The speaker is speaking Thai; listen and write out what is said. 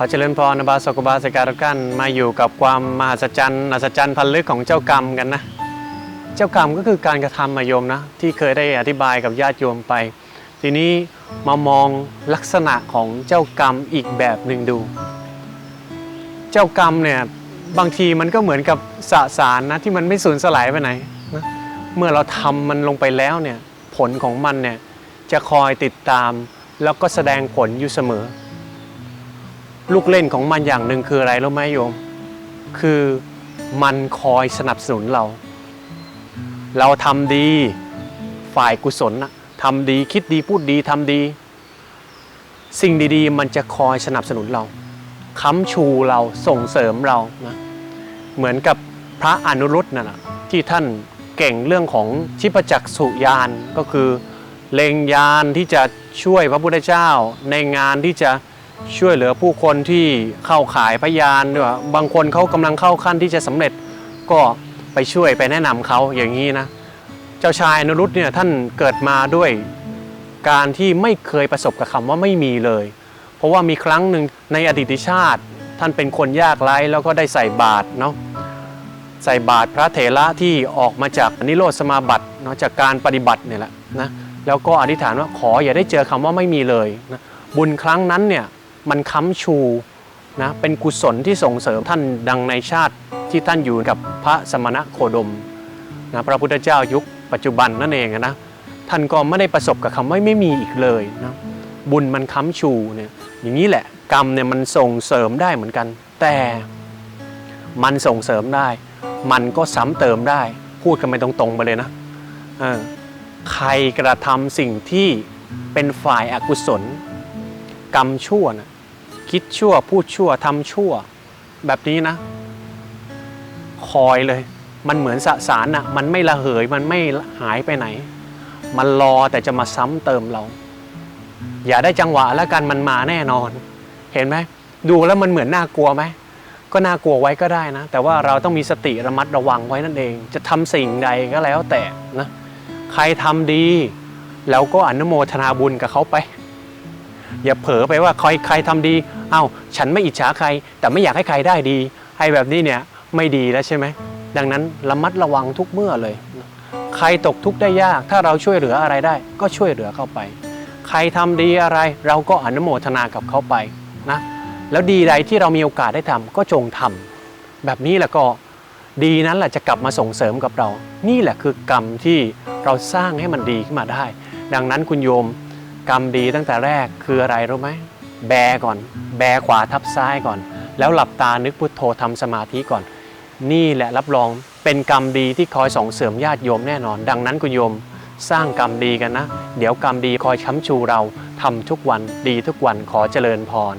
ขอเจริญพรนะบาสกุบาสการกันมาอยู่กับความมหัศจรรย์อัศจรรย์พันลึกของเจ้ากรรมกันนะ เจ้ากรรมก็คือการกระทำมาโยมนะ ที่เคยได้อธิบายกับญาติโยมไป ทีนี้มามองลักษณะของเจ้ากรรมอีกแบบหนึ่งดู เจ้ากรรมเนี่ยบางทีมันก็เหมือนกับสสารนะที่มันไม่สูญสลายไปไหนนะเมื่อเราทำมันลงไปแล้วเนี่ยผลของมันเนี่ยจะคอยติดตามแล้วก็แสดงผลอยู่เสมอ ลูกเล่นของมันอย่างหนึ่งคืออะไรรู้ไหมโยม คือมันคอยสนับสนุนเรา เราทำดีฝ่ายกุศลนะทำดีคิดดีพูดดีทำดี สิ่งดีๆ มันจะคอยสนับสนุนเราค้ำชูเราส่งเสริมเรานะเหมือนกับพระอนุรุตนั่นะที่ท่านเก่งเรื่องของชิปจักสุยานก็คือ เลงยานที่จะช่วยพระพุทธเจ้าในงานที่จะ ช่วยเหลือผู้คนที่เข้าขายพยานด้วยบางคนเขากำลังเข้าขั้นที่จะสำเร็จก็ไปช่วยไปแนะนำเขาอย่างนี้นะ เจ้าชายนรุตเนี่ยท่านเกิดมาด้วยการที่ไม่เคยประสบกับคำว่าไม่มีเลย เพราะว่ามีครั้งหนึ่งในอดีตชาติ ท่านเป็นคนยากไร้แล้วก็ได้ใส่บาตรเนาะใส่บาตรพระเถระที่ออกมาจากนิโรธสมาบัติเนาะจากการปฏิบัติเนี่ยแหละนะแล้วก็อธิษฐานว่าขออย่าได้เจอคำว่าไม่มีเลยนะบุญครั้งนั้นเนี่ย มันค้ำชูนะเป็นกุศลที่ส่งเสริมท่านดังในชาติที่ท่านอยู่กับพระสมณะโคดมนะพระพุทธเจ้ายุคปัจจุบันนั่นเองนะท่านก็ไม่ได้ประสบกับคำว่าไม่มีอีกเลยนะบุญมันค้ำชูเนี่ยอย่างนี้แหละกรรมเนี่ยมันส่งเสริมได้เหมือนกัน แต่มันส่งเสริมได้ มันก็ซ้ำเติมได้ พูดกันไปตรงๆไปเลยนะออใครกระทำสิ่งที่เป็นฝ่ายอากุศล กรรมชั่วนะ คิดชั่ว พูดชั่วทำชั่ว แบบนี้นะ คอยเลย มันเหมือนสสารน่ะมันไม่ระเหย มันไม่หายไปไหน มันรอแต่จะมาซ้ำเติมเรา อย่าได้จังหวะแล้วกันมันมาแน่นอน เห็นไหมดูแล้วมันเหมือนน่ากลัวไหมก็น่ากลัวไว้ก็ได้นะ แต่ว่าเราต้องมีสติระมัดระวังไว้นั่นเอง จะทำสิ่งใดก็แล้วแต่นะ ใครทำดี แล้วก็อนุโมทนาบุญกับเขาไป อย่าเผลอไปว่าใครใครทำดี เอ้าฉันไม่อิจฉาใคร แต่ไม่อยากให้ใครได้ดีให้แบบนี้เนี่ยไม่ดีแล้วใช่ไหมดังนั้นระมัดระวังทุกเมื่อเลย ใครตกทุกข์ได้ยาก ถ้าเราช่วยเหลืออะไรได้ ก็ช่วยเหลือเข้าไป ใครทำดีอะไรเราก็อนุโมทนากับเขาไปนะแล้วดีใดที่เรามีโอกาสได้ทำก็จงทำแบบนี้แหละก็ดีนั้นแหละจะกลับมาส่งเสริมกับเรา นี่แหละคือกรรมที่เราสร้างให้มันดีขึ้นมาได้ ดังนั้นคุณโยม กรรมดีตั้งแต่แรกคืออะไรรู้ไหมแบก่อน แบขวาทับซ้ายก่อน แล้วหลับตานึกพุทโธทำสมาธิก่อน นี่แหละรับรองเป็นกรรมดีที่คอยส่งเสริมญาติโยมแน่นอน ดังนั้นคุณโยมสร้างกรรมดีกันนะ เดี๋ยวกรรมดีคอยช้ำชูเราทำทุกวันดีทุกวันขอเจริญพร